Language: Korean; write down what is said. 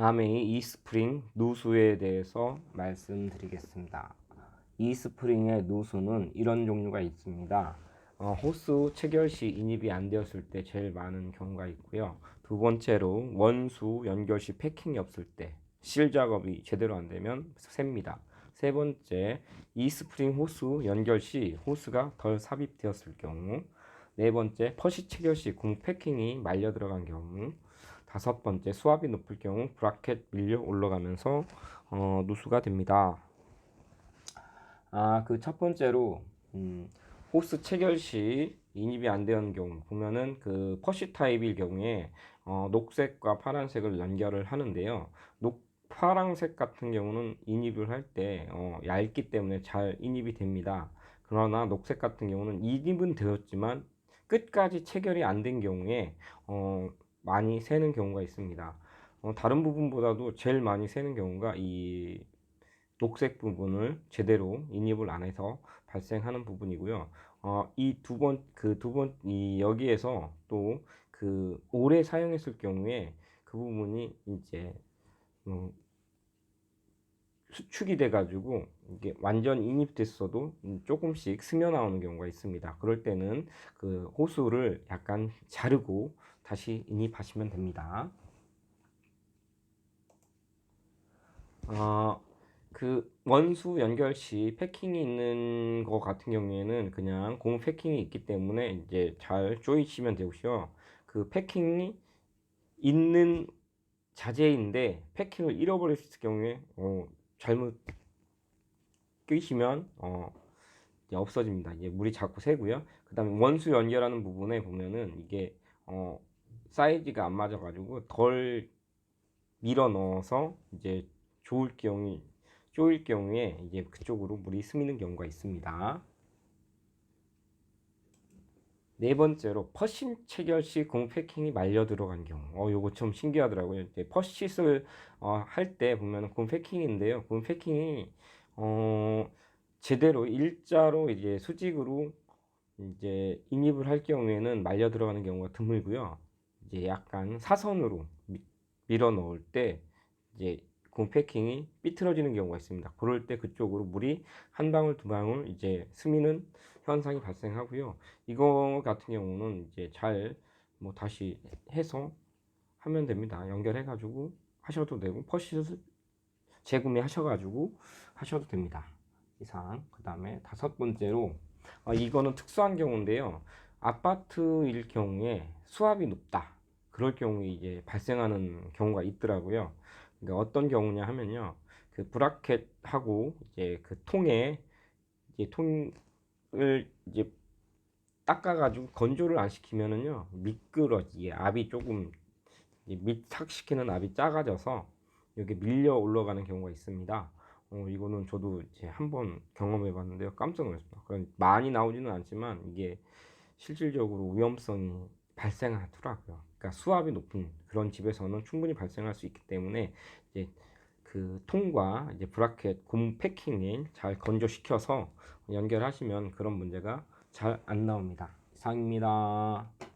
다음에 이 스프링 누수에 대해서 말씀드리겠습니다. 이 스프링의 누수는 이런 종류가 있습니다. 어, 호스 체결 시 인입이 안 되었을 때 제일 많은 경우가 있고요. 두 번째로 원수 연결 시 패킹이 없을 때 실 작업이 제대로 안 되면 셉니다. 세 번째, 이 스프링 호스 연결 시 호스가 덜 삽입되었을 경우. 네 번째, 퍼시 체결 시 공 패킹이 말려 들어간 경우. 다섯 번째, 수압이 높을 경우 브라켓 밀려 올라가면서 어, 누수가 됩니다. 아, 그 첫 번째로 음, 호스 체결 시 인입이 안 되는 경우 보면은 그 퍼시 타입일 경우에 어, 녹색과 파란색을 연결을 하는데요. 녹 파란색 같은 경우는 인입을 할때 어, 얇기 때문에 잘 인입이 됩니다. 그러나 녹색 같은 경우는 인입은 되었지만 끝까지 체결이 안 된 경우에 어, 많이 새는 경우가 있습니다. 어, 다른 부분보다도 제일 많이 새는 경우가 이 녹색 부분을 제대로 인입을 안 해서 발생하는 부분이고요. 어, 이 두 번, 그 두 번, 이 여기에서 또 그 오래 사용했을 경우에 그 부분이 이제 음, 수축이 돼가지고 이게 완전 인입됐어도 조금씩 스며 나오는 경우가 있습니다. 그럴 때는 그 호수를 약간 자르고 다시 인입하시면 됩니다. 어, 그 원수 연결 시 패킹이 있는 거 같은 경우에는 그냥 공 패킹이 있기 때문에 이제 잘 조이시면 되고요. 그 패킹이 있는 자재인데 패킹을 잃어버렸을 경우에 어, 잘못 끼시면 어, 이제 없어집니다. 이제 물이 자꾸 새고요. 그 다음에 원수 연결하는 부분에 보면은 이게 어, 사이즈가 안 맞아가지고 덜 밀어 넣어서 이제 좋을 경우 쪼일 경우에 이제 그쪽으로 물이 스미는 경우가 있습니다. 네 번째로 퍼신 체결 시 공패킹이 말려 들어간 경우. 어, 요거 좀 신기하더라고요. 이제 퍼시을 어, 할 때 보면 공패킹인데요. 공패킹이 어, 제대로 일자로 이제 수직으로 이제 인입을 할 경우에는 말려 들어가는 경우가 드물고요. 이제 약간 사선으로 미, 밀어 넣을 때 이제 공패킹이 삐뚤어지는 경우가 있습니다. 그럴 때 그쪽으로 물이 한 방울 두 방울 이제 스미는 현상이 발생하고요. 이거 같은 경우는 이제 잘 뭐 다시 해서 하면 됩니다. 연결해 가지고 하셔도 되고 퍼시스 재구매 하셔 가지고 하셔도 됩니다. 이상 그 다음에 다섯 번째로 어, 이거는 특수한 경우인데요. 아파트일 경우에 수압이 높다. 그럴 경우에 이제 발생하는 경우가 있더라고요. 그러니까 어떤 경우냐 하면요. 그 브라켓하고 이제 그 통에 이제 통을 이제 닦아가지고 건조를 안 시키면은요 미끄러지게 압이 조금 밑삭시키는 압이 작아져서 여기 밀려 올라가는 경우가 있습니다. 어, 이거는 저도 이제 한번 경험해 봤는데요. 깜짝 놀랐습니다. 그런 많이 나오지는 않지만 이게 실질적으로 위험성이 발생하더라고요. 그러니까 수압이 높은 그런 집에서는 충분히 발생할 수 있기 때문에 이제 그 통과 이제 브라켓 곰 패킹을 잘 건조시켜서 연결하시면 그런 문제가 잘 안 나옵니다. 이상입니다.